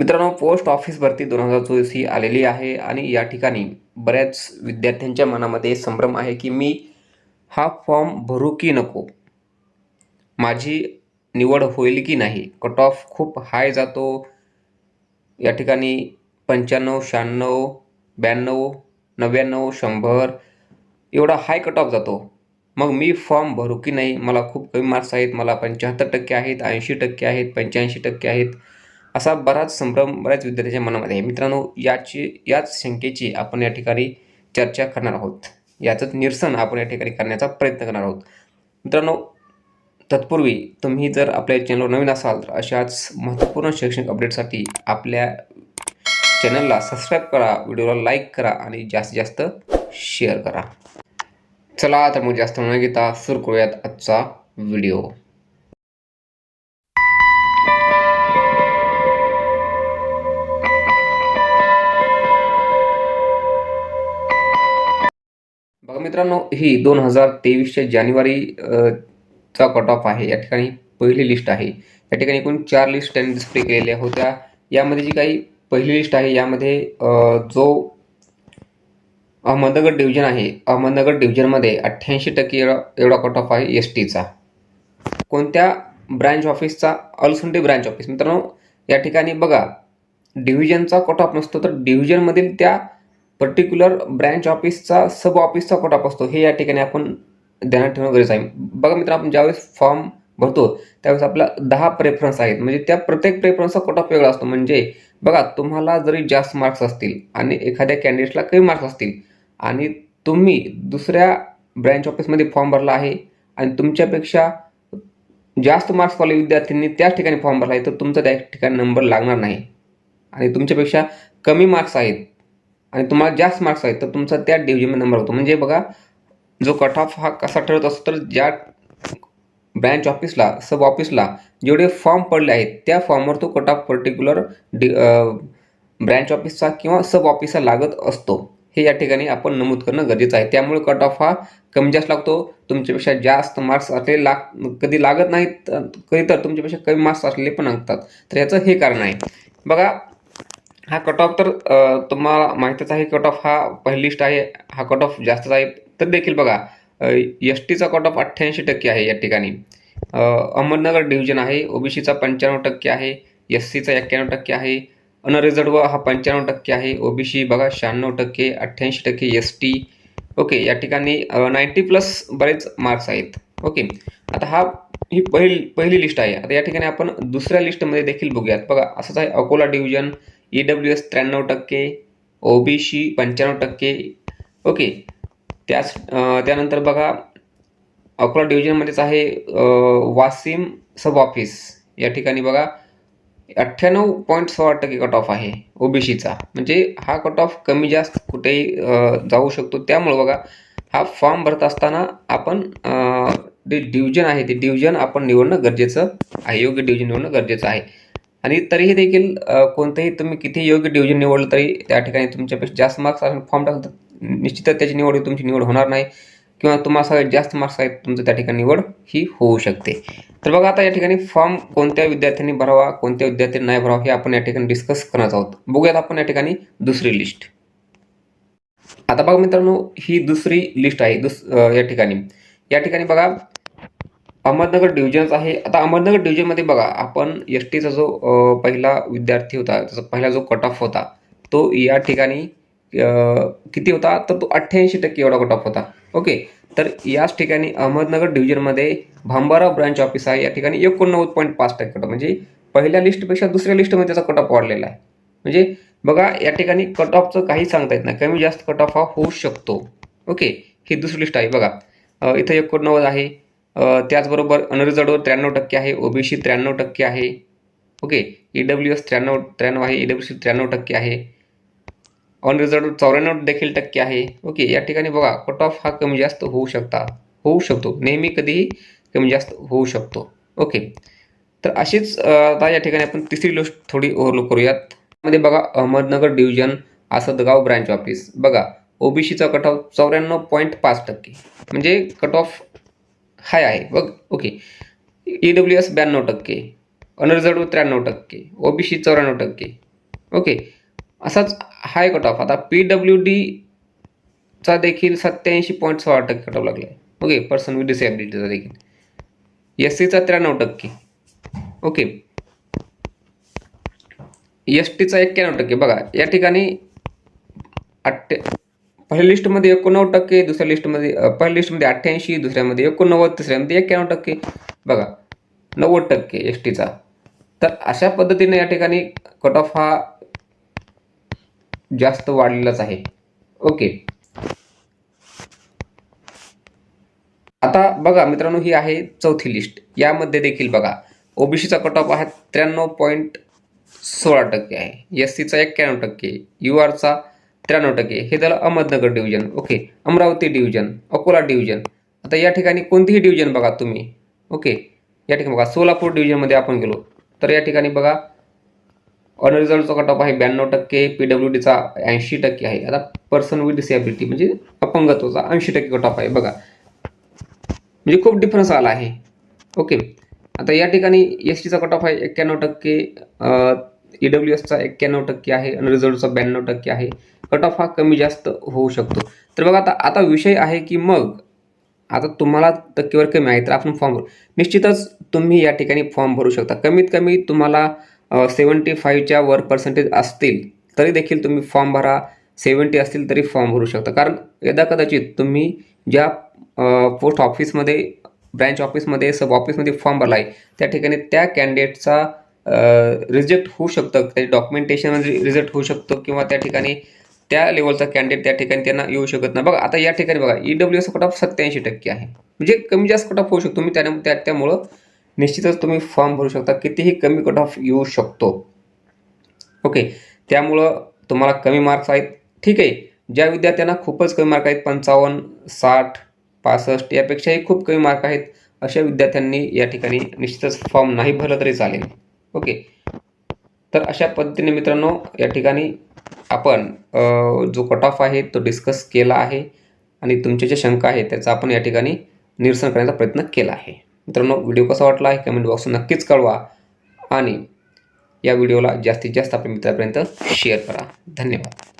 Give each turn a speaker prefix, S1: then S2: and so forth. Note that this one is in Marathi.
S1: मित्रांनो पोस्ट ऑफिस भरती दोन हजार चोवीस ही आलेली आहे आणि या ठिकाणी बऱ्याच विद्यार्थ्यांच्या मनामध्ये संभ्रम आहे की मी हा फॉर्म भरू की नको? माझी निवड होईल की नाही? कट ऑफ खूप हाय जातो. या ठिकाणी पंच्याण्णव शहाण्णव ब्याण्णव नव्याण्णव शंभर एवढा हाय कट ऑफ जातो. मग मी फॉर्म भरू की नाही? मला खूप कमी मार्क्स आहेत. मला पंच्याहत्तर टक्के आहेत ऐंशी टक्के आहेत पंच्याऐंशी टक्के आहेत. असा बराच संभ्रम बऱ्याच विद्यार्थ्यांच्या मनामध्ये आहे. मित्रांनो याची याच शंकेची आपण या ठिकाणी चर्चा करणार आहोत. याचंच निरसन आपण या ठिकाणी करण्याचा प्रयत्न करणार आहोत. मित्रांनो तत्पूर्वी तुम्ही जर आपल्या चॅनलवर नवीन असाल तर अशाच महत्त्वपूर्ण शैक्षणिक अपडेटसाठी आपल्या चॅनलला सबस्क्राईब करा व्हिडिओला लाईक करा आणि जास्तीत जास्त शेअर करा. चला तर मग जास्त न घेता सुरू करूयात आजचा व्हिडिओ मित्रांनो ही दोन हजार तेवीसच्या जानेवारी चा कट ऑफ आहे. या ठिकाणी पहिली लिस्ट आहे. या ठिकाणी एकूण चार लिस्ट त्यांनी डिस्प्ले केलेल्या होत्या. यामध्ये जी काही पहिली लिस्ट आहे यामध्ये जो अहमदनगर डिव्हिजन आहे अहमदनगर डिव्हिजनमध्ये अठ्ठ्याऐंशी टक्के एवढा एवढा कट ऑफ आहे एस टीचा कोणत्या ब्रँच ऑफिसचा अलसुंडे ब्रँच ऑफिस मित्रांनो या ठिकाणी बघा डिव्हिजनचा कट ऑफ नसतो तर डिव्हिजनमधील त्या पर्टिक्युलर ब्रँच ऑफिसचा सब ऑफिसचा कट असतो हे या ठिकाणी आपण ध्यानात ठेवणं गरजेचं आहे. बघा मित्र आपण ज्यावेळेस फॉर्म भरतो त्यावेळेस आपला दहा प्रेफरन्स आहेत. म्हणजे त्या प्रत्येक प्रेफरन्सचा कोटाप वेगळा असतो. म्हणजे बघा तुम्हाला जरी जास्त मार्क्स असतील आणि एखाद्या कॅन्डिडेटला कमी मार्क्स असतील आणि तुम्ही दुसऱ्या ब्रँच ऑफिसमध्ये फॉर्म भरला आहे आणि तुमच्यापेक्षा जास्त मार्क्सवाले विद्यार्थ्यांनी त्याच ठिकाणी फॉर्म भरला आहे तर तुमचा त्या ठिकाणी नंबर लागणार नाही. आणि तुमच्यापेक्षा कमी मार्क्स आहेत. आणि तुम्हाला जास्त मार्क्स आहेत तर तुमचा त्या डिव्हिजनमध्ये नंबर होतो. म्हणजे बघा जो कट ऑफ हा कसा ठरत असतो तर ज्या ब्रँच ऑफिसला सब ऑफिसला जेवढे फॉर्म पडले आहेत त्या फॉर्मवर तो cut off particular the branch ऑफिसचा किंवा सब ऑफिसचा लागत असतो. हे या ठिकाणी आपण नमूद करणं गरजेचं आहे. त्यामुळे कट ऑफ हा कमी जास्त लागतो. तुमच्यापेक्षा जास्त मार्क्स असलेले लाग कधी लागत नाहीत कधी तर तुमच्यापेक्षा कमी मार्क्स असलेले पण लागतात. तर याचं हे कारण आहे. बघा हा कट ऑफ तर तुम्हाला माहीतच आहे कट ऑफ हा पहिली लिस्ट आहे हा कट ऑफ जास्तच आहे. तर देखील बघा एस टीचा कट ऑफ अठ्ठ्याऐंशी टक्के आहे या ठिकाणी. अहमदनगर डिव्हिजन आहे ओबीसीचा पंच्याण्णव टक्के आहे एस सीचा एक्क्याण्णव टक्के आहे अनरिझर्व हा पंच्याण्णव टक्के आहे ओबीसी बघा शहाण्णव टक्के अठ्ठ्याऐंशी टक्के एस टी ओके या ठिकाणी नाईन्टी प्लस बरेच मार्क्स आहेत. ओके आता हा ही पहिली पहिली लिस्ट आहे. आता या ठिकाणी आपण दुसऱ्या लिस्टमध्ये देखील बघूयात. बघा असंच आहे Akola division E W S त्र्याण्णव टक्के ओ बी सी पंच्याण्णव टक्के. ओके. त्याच त्यानंतर बघा अकोला डिव्हिजनमध्येच आहे वासिम सब ऑफिस. या ठिकाणी बघा अठ्ठ्याण्णव पॉईंट सोळा टक्के कट ऑफ आहे ओबीसीचा म्हणजे हा कट ऑफ कमी जास्त कुठेही जाऊ शकतो. त्यामुळं बघा हा फॉर्म भरत असताना आपण जे डिव्हिजन आहे ते डिव्हिजन आपण निवडणं गरजेचं आहे. योग्य डिव्हिजन निवडणं गरजेचं आहे. आणि तरीही देखील कोणतंही तुम्ही किती योग्य डिव्हिजन निवडलं तरी त्या ठिकाणी तुमच्यापेक्षा जास्त मार्क्स असून फॉर्म टाकलं तर निश्चितच त्याची निवड ही तुमची निवड होणार नाही किंवा तुम्हाला सगळ्यात जास्त मार्क्स आहेत तुमचं त्या ठिकाणी निवड ही होऊ शकते. तर बघा आता या ठिकाणी फॉर्म कोणत्या विद्यार्थ्यांनी भरावा कोणत्या विद्यार्थ्यांनी नाही भरावा हे आपण या ठिकाणी डिस्कस करणार आहोत. बघूयात आपण या ठिकाणी दुसरी लिस्ट. आता बघा मित्रांनो ही दुसरी लिस्ट आहे दुस या ठिकाणी. या ठिकाणी बघा अहमदनगर डिव्हिजन्स आहे. आता अहमदनगर डिव्हिजनमध्ये बघा आपण एस टीचा जो पहिला विद्यार्थी होता त्याचा पहिला जो कट ऑफ होता तो या ठिकाणी किती होता? तर तो अठ्ठ्याऐंशी टक्के एवढा कट ऑफ होता. ओके? तर याच ठिकाणी अहमदनगर डिव्हिजनमध्ये भांबारा ब्रांच ऑफिस आहे. या ठिकाणी एकोणनव्वद पॉईंट पाच टक्के कट ऑफ म्हणजे पहिल्या लिस्टपेक्षा दुसऱ्या लिस्टमध्ये त्याचा कट ऑफ वाढलेला आहे. म्हणजे बघा या ठिकाणी कट ऑफचं काही सांगता येत नाही. कमी जास्त कट ऑफ हा होऊ शकतो. ओके? ही दुसरी लिस्ट आहे. बघा इथं एकोणनव्वद आहे. त्याचबरोबर अनरिझर्ववर त्र्याण्णव टक्के आहे ओबीसी त्र्याण्णव टक्के आहे. ओके ई डब्ल्यू एस त्र्याण्णव त्र्याण्णव आहे ई डब्ल्यू सी त्र्याण्णव टक्के आहे. अनरिझर्व चौऱ्याण्णव देखील टक्के आहे. ओके या ठिकाणी बघा कट ऑफ हा कमी जास्त होऊ शकता होऊ शकतो. नेहमी कधीही कमी जास्त होऊ शकतो. ओके तर अशीच आता या ठिकाणी आपण तिसरी लिस्ट थोडी ओव्हरलो करूयात. मध्ये बघा Ahmednagar division Asadgaon branch office बघा ओबीसीचा कट ऑफ चौऱ्याण्णव पॉईंट पाच टक्के. म्हणजे कट ऑफ हाय आहे. बघ ओके. ई डब्ल्यू एस ब्याण्णव टक्के. अनरिझर्व त्र्याण्णव टक्के. ओबीसी चौऱ्याण्णव टक्के. ओके. असाच हाय कट ऑफ आता पी डब्ल्यू डीचा देखील सत्याऐंशी पॉईंट सोळा टक्के कट ऑफ लागला आहे ओके पर्सन विथ डिसेबिलिटीचा देखील. एस सीचा त्र्याण्णव टक्के. ओके. एस टीचा एक्क्याण्णव टक्के. बघा या ठिकाणी अठ्ठे पहिल्या लिस्टमध्ये एकोणनव्वद टक्के दुसऱ्या लिस्टमध्ये पहिल्या लिस्टमध्ये अठ्ठ्याऐंशी दुसऱ्यामध्ये एकोणनव्वद तिसऱ्यामध्ये एक्क्याण्णव टक्के. बघा नव्वद टक्के एस टीचा तर अशा पद्धतीने या ठिकाणी कट ऑफ हा जास्त वाढलेलाच आहे. ओके. आता बघा मित्रांनो ही आहे चौथी लिस्ट यामध्ये देखील बघा ओबीसीचा कट ऑफ हा त्र्याण्णव पॉईंट सोळा टक्के आहे. एस सीचा एक्क्याण्णव टक्के. यू आरचा त्र्याण्णव टक्के. हे झालं Ahmednagar division okay Amravati division Akola division आता या ठिकाणी कोणतीही डिव्हिजन बघा तुम्ही. ओके या ठिकाणी बघा सोलापूर डिव्हिजनमध्ये आपण गेलो. तर या ठिकाणी बघा अनरिझल्टचा कट ऑफ आहे ब्याण्णव टक्के पी डब्ल्यू डीचा ऐंशी टक्के आहे. आता पर्सन विथ डिसेबिलिटी म्हणजे अपंगत्वाचा ऐंशी टक्के कट ऑफ आहे. बघा. म्हणजे खूप डिफरन्स आला आहे. ओके आता या ठिकाणी एस टीचा कट ऑफ आहे एक्क्याण्णव टक्के ई डब्ल्यू एसचा एक्क्याण्णव टक्के आहे आणि रिझल्टचा ब्याण्णव टक्के आहे. कट ऑफ हा कमी जास्त होऊ शकतो. तर बघा आता आता विषय आहे की मग आता तुम्हाला टक्केवर कमी आहे तर आपण फॉर्म भरू. निश्चितच तुम्ही या ठिकाणी फॉर्म भरू शकता. कमीत कमी तुम्हाला सेवन्टी फाईव्हच्या वर पर्सेंटेज असतील तरी देखील तुम्ही फॉर्म भरा. सेवन्टी असतील तरी फॉर्म भरू शकता. कारण यदा कदाचित तुम्ही ज्या पोस्ट ऑफिसमध्ये ब्रँच ऑफिसमध्ये सब ऑफिसमध्ये फॉर्म भरला आहे त्या ठिकाणी त्या कॅन्डिडेटचा रिजेक्ट होऊ शकतं. त्याचे डॉक्युमेंटेशनमध्ये रिजेक्ट होऊ शकतो किंवा त्या ठिकाणी त्या लेवलचा कॅन्डिडेट त्या ठिकाणी त्यांना येऊ शकत नाही. बघा आता या ठिकाणी बघा E W S cut off सत्याऐंशी टक्के आहे. म्हणजे कमी जास्त कट ऑफ होऊ शकतो. तुम्ही त्याने त्या त्यामुळं निश्चितच तुम्ही फॉर्म भरू शकता. कितीही कमी कट ऑफ येऊ शकतो. ओके त्यामुळं तुम्हाला कमी मार्क्स आहेत. ठीक. आहे ज्या विद्यार्थ्यांना खूपच कमी मार्क आहेत पंचावन्न साठ पासष्ट यापेक्षाही खूप कमी मार्क आहेत अशा विद्यार्थ्यांनी या ठिकाणी निश्चितच फॉर्म नाही भरलं तरी चालेल. ओके. तर अशा पद्धतीने मित्रांनो या ठिकाणी आपण जो कट ऑफ आहे तो डिस्कस केला आहे आणि तुमच्या ज्या शंका आहे त्याचा आपण या ठिकाणी निरसन करण्याचा प्रयत्न केला आहे. मित्रांनो व्हिडिओ कसा वाटला आहे कमेंट बॉक्स नक्कीच कळवा आणि या व्हिडिओला जास्तीत जास्त आपल्या मित्रापर्यंत शेअर करा. धन्यवाद.